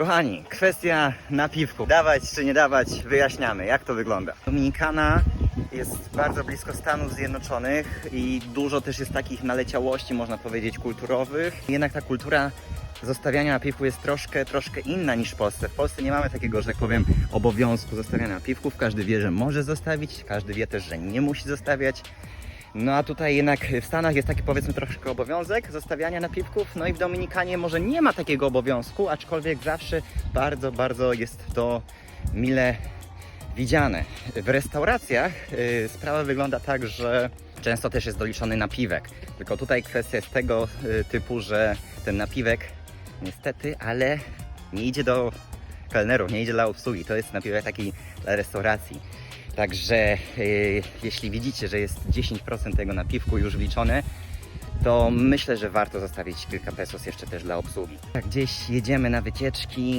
Kochani, kwestia napiwku. Dawać czy nie dawać, wyjaśniamy, jak to wygląda. Dominikana jest bardzo blisko Stanów Zjednoczonych i dużo też jest takich naleciałości, można powiedzieć, kulturowych. Jednak ta kultura zostawiania napiwku jest troszkę, troszkę inna niż w Polsce. W Polsce nie mamy takiego, że tak powiem, obowiązku zostawiania napiwków. Każdy wie, że może zostawić, każdy wie też, że nie musi zostawiać. No a tutaj jednak w Stanach jest taki powiedzmy troszkę obowiązek zostawiania napiwków, no i w Dominikanie może nie ma takiego obowiązku, aczkolwiek zawsze bardzo, bardzo jest to mile widziane. W restauracjach y, sprawa wygląda tak, że często też jest doliczony napiwek. Tylko tutaj kwestia jest tego y, typu, że ten napiwek niestety, ale nie idzie do kelnerów, nie idzie dla obsługi. To jest napiwek taki dla restauracji. Także y, jeśli widzicie, że jest 10% tego napiwku już wliczone, to myślę, że warto zostawić kilka pesos jeszcze też dla obsługi. Tak, gdzieś jedziemy na wycieczki,